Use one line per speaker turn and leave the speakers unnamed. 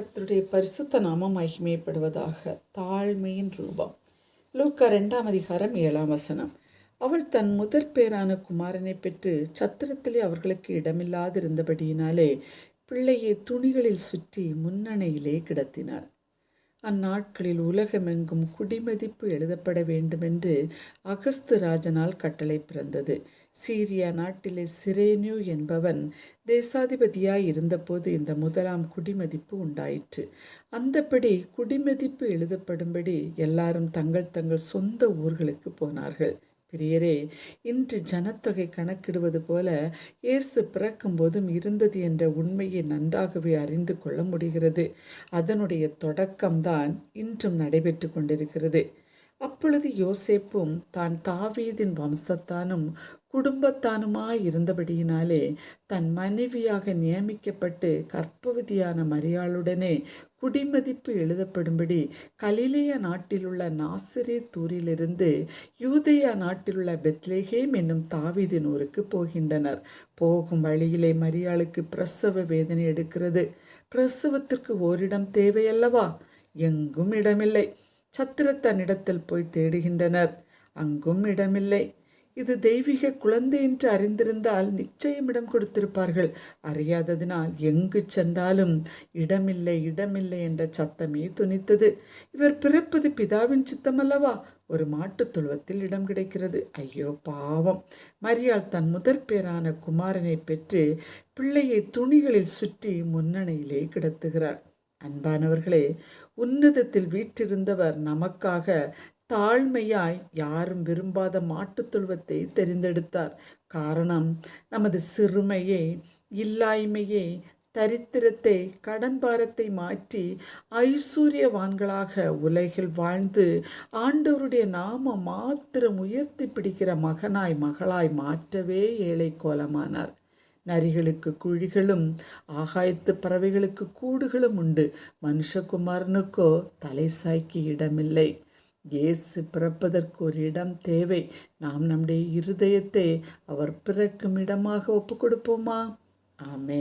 கர்த்தருடைய பரிசுத்த நாமம் மகிமைப்படுவதாக தாழ்மையின் ரூபம். லூக்கா ரெண்டாம் அதிகாரம் ஏழாம் வசனம். அவள் தன் முதற் பேரான குமாரனை பெற்று சத்திரத்திலே அவர்களுக்கு இடமில்லாதிருந்தபடியினாலே பிள்ளையை துணிகளில் சுற்றி முன்னணையிலே கிடத்தினாள். அந்நாட்களில் உலகமெங்கும் குடிமதிப்பு எழுதப்பட வேண்டுமென்று அகஸ்து ராஜனால் கட்டளை பிறந்தது. சீரியா நாட்டிலே சிரேனியூ என்பவன் தேசாதிபதியாய் இருந்தபோது இந்த முதலாம் குடிமதிப்பு உண்டாயிற்று. அந்தபடி குடிமதிப்பு எழுதப்படும்படி எல்லாரும் தங்கள் தங்கள் சொந்த ஊர்களுக்கு போனார்கள். பிரியரே இன்று ஜனத்தொகை கணக்கிடுவது போல இயேசு பிறக்கும்போதும் இருந்தது என்ற உண்மையை நன்றாகவே அறிந்து கொள்ள முடிகிறது. அதனுடைய தொடக்கம்தான் இன்றும் நடைபெற்று கொண்டிருக்கிறது. அப்பொழுது யோசேப்பும் தான் தாவீதின் வம்சத்தானும் குடும்பத்தானுமாய் இருந்தபடியினாலே தன் மனைவியாக நியமிக்கப்பட்டு கற்பவதியான மரியாளுடனே குடிமதிப்பு எழுதப்படும்படி கலிலேய நாட்டிலுள்ள நாசிரே தூரிலிருந்து யூதேயா நாட்டிலுள்ள பெத்லேஹேம் என்னும் தாவீதின் ஊருக்கு போகின்றனர். போகும் வழியிலே மரியாளுக்கு பிரசவ வேதனை எடுக்கிறது. பிரசவத்திற்கு ஓரிடம் தேவையல்லவா? எங்கும் இடமில்லை. சத்திரத்தனிடத்தில் போய் தேடுகின்றனர். அங்கும் இடமில்லை. இது தெய்வீக குழந்தை என்று அறிந்திருந்தால் நிச்சயம் இடம் கொடுத்திருப்பார்கள். அறியாததினால் எங்கு சென்றாலும் இடமில்லை இடமில்லை என்ற சத்தமே துணித்தது. இவர் பிறப்பது பிதாவின் சித்தமல்லவா? ஒரு மாட்டுத் தொழுவத்தில் இடம் கிடைக்கிறது. ஐயோ பாவம். மரியாள் தன் முதற் பேரான குமாரனை பெற்று பிள்ளையை துணிகளில் சுற்றி முன்னணியிலே கிடத்துகிறார். அன்பானவர்களே உன்னதத்தில் வீற்றிருந்தவர் நமக்காக தாழ்மையாய் யாரும் விரும்பாத மாட்டுத் தொழுவத்தை தெரிந்தெடுத்தார். காரணம் நமது சிறுமையை இல்லாய்மையை தரித்திரத்தை கடன் பாரத்தை மாற்றி ஐஸ்வர்யவான்களாக உலகில் வாழ்ந்து ஆண்டவருடைய நாம மாத்திரம் உயர்த்தி பிடிக்கிற மகனாய் மகளாய் மாற்றவே ஏழை கோலமானார். நரிகளுக்கு குழிகளும் ஆகாயத்து பறவைகளுக்கு கூடுகளும் உண்டு. மனுஷகுமாரனுக்கோ தலை சாய்க்கு இடமில்லை. இயேசு பிறப்பதற்கு ஒரு இடம் தேவை. நாம் நம்முடைய இருதயத்தை அவர் பிறக்கும் இடமாக ஒப்பு கொடுப்போமா? ஆமே